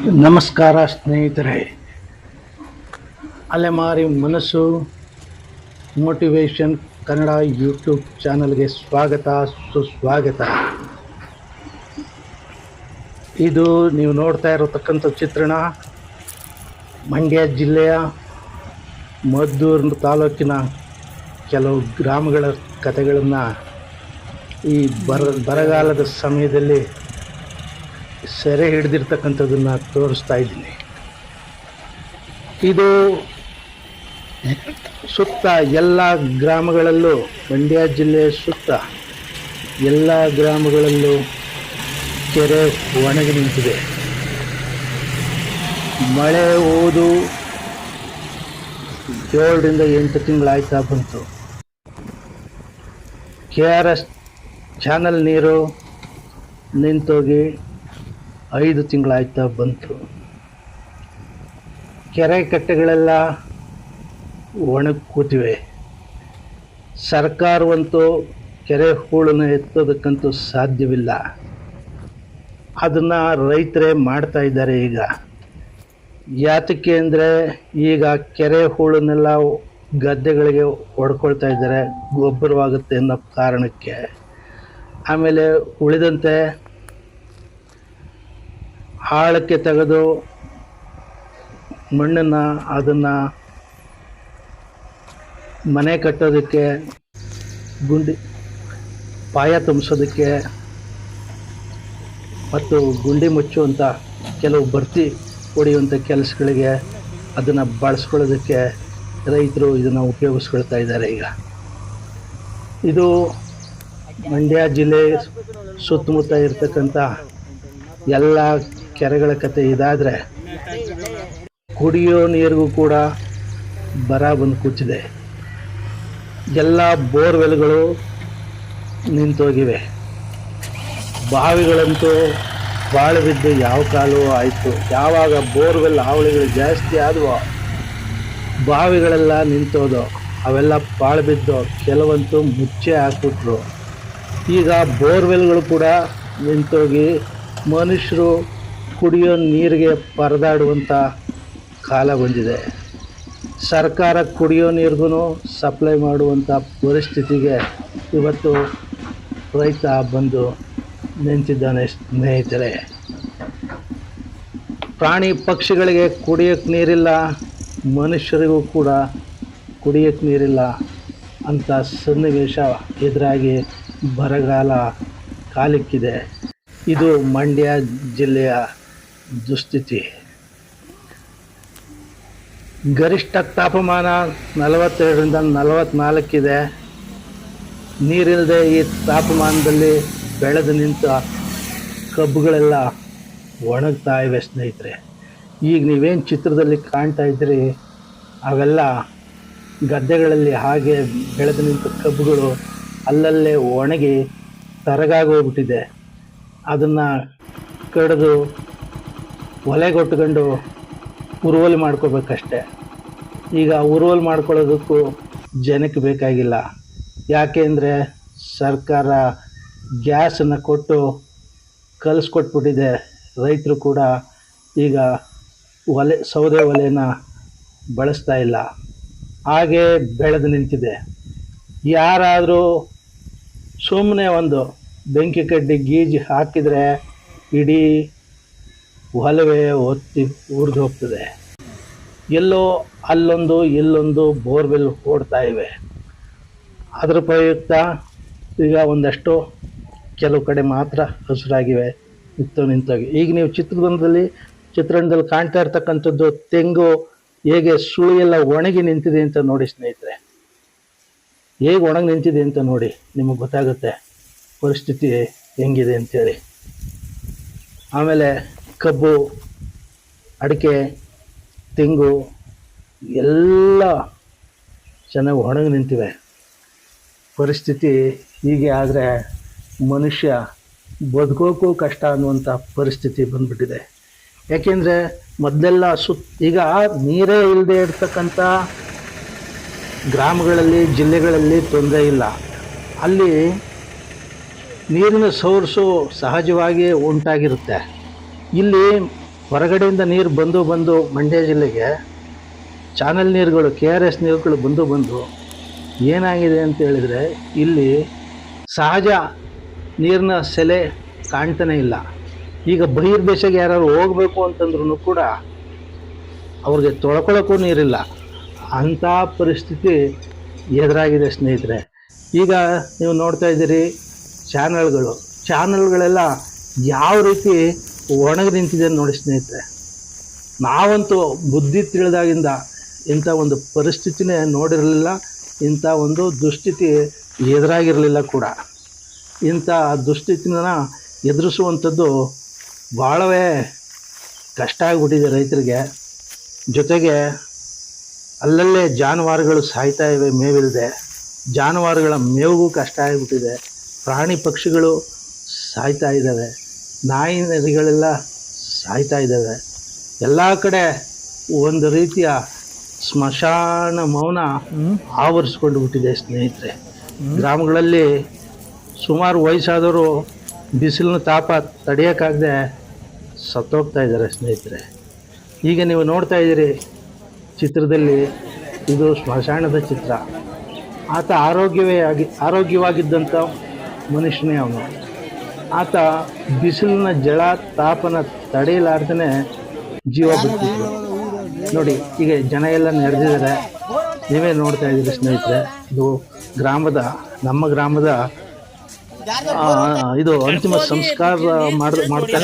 ನಮಸ್ಕಾರ ಸ್ನೇಹಿತರೆ. ಅಲೆಮಾರಿ ಮನಸ್ಸು, ಮೋಟಿವೇಶನ್ ಕನ್ನಡ ಯೂಟ್ಯೂಬ್ ಚಾನಲ್ಗೆ ಸ್ವಾಗತ, ಸುಸ್ವಾಗತ. ಇದು ನೀವು ನೋಡ್ತಾ ಇರತಕ್ಕಂಥ ಚಿತ್ರಣ, ಮಂಡ್ಯ ಜಿಲ್ಲೆಯ ಮದ್ದೂರು ತಾಲೂಕಿನ ಕೆಲವು ಗ್ರಾಮಗಳ ಕಥೆಗಳನ್ನು ಈ ಬರ, ಬರಗಾಲದ ಸಮಯದಲ್ಲಿ ಸೆರೆ ಹಿಡಿದಿರ್ತಕ್ಕಂಥದ್ದನ್ನು ತೋರಿಸ್ತಾ ಇದ್ದೀನಿ. ಇದು ಸುತ್ತ ಎಲ್ಲ ಗ್ರಾಮಗಳಲ್ಲೂ, ಮಂಡ್ಯ ಜಿಲ್ಲೆಯ ಸುತ್ತ ಎಲ್ಲ ಗ್ರಾಮಗಳಲ್ಲೂ ಕೆರೆ ಒಣಗಿ ನಿಂತಿದೆ. ಮಳೆ ಓದು ಏಳರಿಂದ ಎಂಟು ತಿಂಗಳಾಯ್ತಾ ಬಂತು. ಕೆ ಆರ್ ಎಸ್ ಚಾನಲ್ ನೀರು ನಿಂತೋಗಿ ಐದು ತಿಂಗಳಾಯ್ತಾ ಬಂತು. ಕೆರೆ ಕಟ್ಟೆಗಳೆಲ್ಲ ಒಣಗಿ ಕೂತಿವೆ ಸರ್ಕಾರವಂತೂ ಕೆರೆ ಹೂಳನ್ನು ಎತ್ತೋದಕ್ಕಂತೂ ಸಾಧ್ಯವಿಲ್ಲ. ಅದನ್ನು ರೈತರೇ ಮಾಡ್ತಾ ಇದ್ದಾರೆ ಈಗ. ಯಾತಕ್ಕೆ ಅಂದರೆ ಈಗ ಕೆರೆ ಹೂಳನ್ನೆಲ್ಲ ಗದ್ದೆಗಳಿಗೆ ಹೊಡ್ಕೊಳ್ತಾ ಇದ್ದಾರೆ, ಗೊಬ್ಬರವಾಗುತ್ತೆ ಅನ್ನೋ ಕಾರಣಕ್ಕೆ. ಆಮೇಲೆ ಉಳಿದಂತೆ ಆಳಕ್ಕೆ ತೆಗೆದು ಮಣ್ಣನ್ನು ಅದನ್ನು ಮನೆ ಕಟ್ಟೋದಕ್ಕೆ, ಗುಂಡಿ ಪಾಯ ತುಂಬಿಸೋದಕ್ಕೆ ಮತ್ತು ಗುಂಡಿ ಮುಚ್ಚುವಂಥ ಕೆಲವು ಭರ್ತಿ ಹೊಡೆಯುವಂಥ ಕೆಲಸಗಳಿಗೆ ಅದನ್ನು ಬಳಸ್ಕೊಳ್ಳೋದಕ್ಕೆ ರೈತರು ಇದನ್ನು ಉಪಯೋಗಿಸ್ಕೊಳ್ತಾ ಇದ್ದಾರೆ ಈಗ. ಇದು ಮಂಡ್ಯ ಜಿಲ್ಲೆ ಸುತ್ತಮುತ್ತ ಇರತಕ್ಕಂಥ ಎಲ್ಲ ಕೆರೆಗಳ ಕತೆ ಇದಾದರೆ ಕುಡಿಯೋ ನೀರಿಗೂ ಕೂಡ ಬರ ಬಂದು ಕೂತಿದೆ. ಎಲ್ಲ ಬೋರ್ವೆಲ್ಗಳು ನಿಂತೋಗಿವೆ. ಬಾವಿಗಳಂತೂ ಬಾಳು ಬಿದ್ದು ಯಾವ ಕಾಲು ಆಯಿತು. ಯಾವಾಗ ಬೋರ್ವೆಲ್ ಹಾವಳಿಗಳು ಜಾಸ್ತಿ ಆದವೋ, ಬಾವಿಗಳೆಲ್ಲ ನಿಂತೋದು, ಅವೆಲ್ಲ ಪಾಳು ಬಿದ್ದು ಕೆಲವಂತೂ ಮುಚ್ಚೆ ಹಾಕ್ಬಿಟ್ರು ಈಗ ಬೋರ್ವೆಲ್ಗಳು ಕೂಡ ನಿಂತೋಗಿ ಮನುಷ್ಯರು ಕುಡಿಯೋ ನೀರಿಗೆ ಪರದಾಡುವಂಥ ಕಾಲ ಬಂದಿದೆ. ಸರ್ಕಾರ ಕುಡಿಯೋ ನೀರಿಗೂ ಸಪ್ಲೈ ಮಾಡುವಂಥ ಪರಿಸ್ಥಿತಿಗೆ ಇವತ್ತು ರೈತ ಬಂದು ನಿಂತಿದ್ದಾನೆ ಸ್ನೇಹಿತರೆ. ಪ್ರಾಣಿ ಪಕ್ಷಿಗಳಿಗೆ ಕುಡಿಯೋಕ್ಕೆ ನೀರಿಲ್ಲ, ಮನುಷ್ಯರಿಗೂ ಕೂಡ ಕುಡಿಯೋಕ್ಕೆ ನೀರಿಲ್ಲ ಅಂತ ಸನ್ನಿವೇಶ ಎದುರಾಗಿ ಬರಗಾಲ ಕಾಲಿಕ್ಕಿದೆ. ಇದು ಮಂಡ್ಯ ಜಿಲ್ಲೆಯ ದುಸ್ಥಿತಿ. ಗರಿಷ್ಠ ತಾಪಮಾನ ನಲವತ್ತೆರಡರಿಂದ ನಲವತ್ತ್ನಾಲ್ಕಿದೆ ನೀರಿಲ್ಲದೆ ಈ ತಾಪಮಾನದಲ್ಲಿ ಬೆಳೆದು ನಿಂತ ಕಬ್ಬುಗಳೆಲ್ಲ ಒಣಗ್ತಾ ಇವೆ ಸ್ನೇಹಿತರೆ. ಈಗ ನೀವೇನು ಚಿತ್ರದಲ್ಲಿ ಕಾಣ್ತಾ ಇದ್ದೀರಿ, ಅವೆಲ್ಲ ಗದ್ದೆಗಳಲ್ಲಿ ಹಾಗೆ ಬೆಳೆದು ನಿಂತ ಕಬ್ಬುಗಳು ಅಲ್ಲಲ್ಲೇ ಒಣಗಿ ತರಗಾಗೋಗ್ಬಿಟ್ಟಿದೆ. ಅದನ್ನು ಕಡಿದು ಒಲೆಗೊಟ್ಕೊಂಡು ಉರುವಲು ಮಾಡ್ಕೋಬೇಕಷ್ಟೆ. ಈಗ ಉರುವಲು ಮಾಡ್ಕೊಳ್ಳೋದಕ್ಕೂ ಜನಕ್ಕೆ ಬೇಕಾಗಿಲ್ಲ. ಯಾಕೆಂದರೆ ಸರ್ಕಾರ ಗ್ಯಾಸನ್ನು ಕೊಟ್ಟು ಕಲಿಸ್ಕೊಟ್ಬಿಟ್ಟಿದೆ. ರೈತರು ಕೂಡ ಈಗ ಒಲೆ, ಸೌದೆ ಒಲೆನ ಬಳಸ್ತಾ ಇಲ್ಲ. ಹಾಗೆ ಬೆಳೆದು ನಿಂತಿದೆ. ಯಾರಾದರೂ ಸುಮ್ಮನೆ ಒಂದು ಬೆಂಕಿ ಕಡ್ಡಿ ಗೀಜಿ ಹಾಕಿದರೆ ಇಡೀ ಒಲವೇ ಒತ್ತಿ ಉರಿದು ಹೋಗ್ತದೆ. ಎಲ್ಲೋ ಅಲ್ಲೊಂದು ಇಲ್ಲೊಂದು ಬೋರ್ವೆಲ್ ಓಡ್ತಾ ಇವೆ. ಅದರ ಪ್ರಯುಕ್ತ ಈಗ ಒಂದಷ್ಟು ಕೆಲವು ಕಡೆ ಮಾತ್ರ ಹಸಿರಾಗಿವೆ. ನಿಂತು ನಿಂತಾಗಿ ಈಗ ನೀವು ಚಿತ್ರದುರ್ಗದಲ್ಲಿ ಚಿತ್ರಣದಲ್ಲಿ ಕಾಣ್ತಾ ಇರ್ತಕ್ಕಂಥದ್ದು ತೆಂಗು ಹೇಗೆ ಸುಳಿ ಎಲ್ಲ ಒಣಗಿ ನಿಂತಿದೆ ಅಂತ ನೋಡಿ ಸ್ನೇಹಿತರೆ. ಹೇಗೆ ಒಣಗಿ ನಿಂತಿದೆ ಅಂತ ನೋಡಿ ನಿಮಗೆ ಗೊತ್ತಾಗುತ್ತೆ. ಪರಿಸ್ಥಿತಿ ಹೆಂಗಿದೆ ಅಂತೇಳಿ. ಆಮೇಲೆ ಕಬ್ಬು, ಅಡಿಕೆ, ತೆಂಗು, ಎಲ್ಲ ಚೆನ್ನಾಗಿ ಒಣಗಿ ನಿಂತಿವೆ. ಪರಿಸ್ಥಿತಿ ಹೀಗೆ ಆದರೆ ಮನುಷ್ಯ ಬದುಕೋಕ್ಕೂ ಕಷ್ಟ ಅನ್ನುವಂಥ ಪರಿಸ್ಥಿತಿ ಬಂದ್ಬಿಟ್ಟಿದೆ. ಯಾಕೆಂದರೆ ಮೊದಲೆಲ್ಲ ಸುತ್ತ ಈಗ ನೀರೇ ಇಲ್ಲದೆ ಇರ್ತಕ್ಕಂಥ ಗ್ರಾಮಗಳಲ್ಲಿ, ಜಿಲ್ಲೆಗಳಲ್ಲಿ ತೊಂದರೆ ಇಲ್ಲ. ಅಲ್ಲಿ ನೀರಿನ ಸೋರ್ಸು ಸಹಜವಾಗಿ ಉಂಟಾಗಿರುತ್ತೆ. ಇಲ್ಲಿ ಹೊರಗಡೆಯಿಂದ ನೀರು ಬಂದು ಬಂದು ಮಂಡ್ಯ ಜಿಲ್ಲೆಗೆ ಚಾನಲ್ ನೀರುಗಳು ಕೆ ಆರ್ ಎಸ್ ನೀರುಗಳು ಬಂದು ಬಂದು ಏನಾಗಿದೆ ಅಂತ ಹೇಳಿದರೆ ಇಲ್ಲಿ ಸಹಜ ನೀರಿನ ಸೆಲೆ ಕಾಣ್ತಾನೆ ಇಲ್ಲ. ಈಗ ಬಹಿರ್ದೇಶಕ್ಕೆ ಯಾರು ಹೋಗಬೇಕು ಅಂತಂದ್ರೂ ಕೂಡ ಅವ್ರಿಗೆ ತೊಳ್ಕೊಳಕ್ಕೂ ನೀರಿಲ್ಲ. ಅಂಥ ಪರಿಸ್ಥಿತಿ ಎದುರಾಗಿದೆ ಸ್ನೇಹಿತರೆ. ಈಗ ನೀವು ನೋಡ್ತಾ ಇದ್ದೀರಿ ಚಾನಲ್ಗಳು. ಚಾನಲ್ಗಳೆಲ್ಲ ಯಾವ ರೀತಿ ಒಣಗಿ ನಿಂತಿದೆ ನೋಡಿ ಸ್ನೇಹಿತರೆ. ನಾವಂತೂ ಬುದ್ಧಿ ತಿಳಿದಾಗಿಂದ ಇಂಥ ಒಂದು ಪರಿಸ್ಥಿತಿನೇ ನೋಡಿರಲಿಲ್ಲ, ಇಂಥ ಒಂದು ದುಸ್ಥಿತಿ ಎದುರಾಗಿರಲಿಲ್ಲ ಕೂಡ. ಇಂಥ ದುಸ್ಥಿತಿನ ಎದುರಿಸುವಂಥದ್ದು ಭಾಳವೇ ಕಷ್ಟ ಆಗಿಬಿಟ್ಟಿದೆ ರೈತರಿಗೆ. ಜೊತೆಗೆ ಅಲ್ಲಲ್ಲೇ ಜಾನುವಾರುಗಳು ಸಾಯ್ತಾ ಇವೆ, ಮೇವಿಲ್ಲದೆ. ಜಾನುವಾರುಗಳ ಮೇವಿಗೂ ಕಷ್ಟ ಆಗಿಬಿಟ್ಟಿದೆ. ಪ್ರಾಣಿ ಪಕ್ಷಿಗಳು ಸಾಯ್ತಾ ಇದ್ದಾವೆ. ನಾಯಿ ನರಿಗಳೆಲ್ಲ ಸಾಯ್ತಾ ಇದ್ದಾವೆ. ಎಲ್ಲ ಕಡೆ ಒಂದು ರೀತಿಯ ಸ್ಮಶಾನ ಮೌನ ಆವರಿಸ್ಕೊಂಡು ಬಿಟ್ಟಿದೆ ಸ್ನೇಹಿತರೆ. ಗ್ರಾಮಗಳಲ್ಲಿ ಸುಮಾರು ವಯಸ್ಸಾದವರು ಬಿಸಿಲಿನ ತಾಪ ತಡೆಯೋಕ್ಕಾಗದೆ ಸತ್ತೋಗ್ತಾ ಇದ್ದಾರೆ ಸ್ನೇಹಿತರೆ. ಈಗ ನೀವು ನೋಡ್ತಾ ಇದ್ದೀರಿ ಚಿತ್ರದಲ್ಲಿ ಇದು ಸ್ಮಶಾನದ ಚಿತ್ರ. ಆತ ಆರೋಗ್ಯವೇ ಆಗಿ ಆರೋಗ್ಯವಾಗಿದ್ದಂಥ ಮನುಷ್ಯನೇ ಅವನು. ಆತ ಬಿಸಿಲಿನ ಜಳ ತಾಪನ ತಡೆಯಲಾರ್ದೇ ಜೀವ ಬಿಡ್ತಿದ್ರು ನೋಡಿ ಈಗ ಜನ ಎಲ್ಲ ನಡೆದಿದ್ದಾರೆ ನೀವೇ ನೋಡ್ತಾ ಇದ್ದೀರಿ ಸ್ನೇಹಿತರೆ ಇದು ಗ್ರಾಮದ ನಮ್ಮ ಗ್ರಾಮದ ಇದು ಅಂತಿಮ ಸಂಸ್ಕಾರ ಮಾಡ್ ಮಾಡ್ತಾ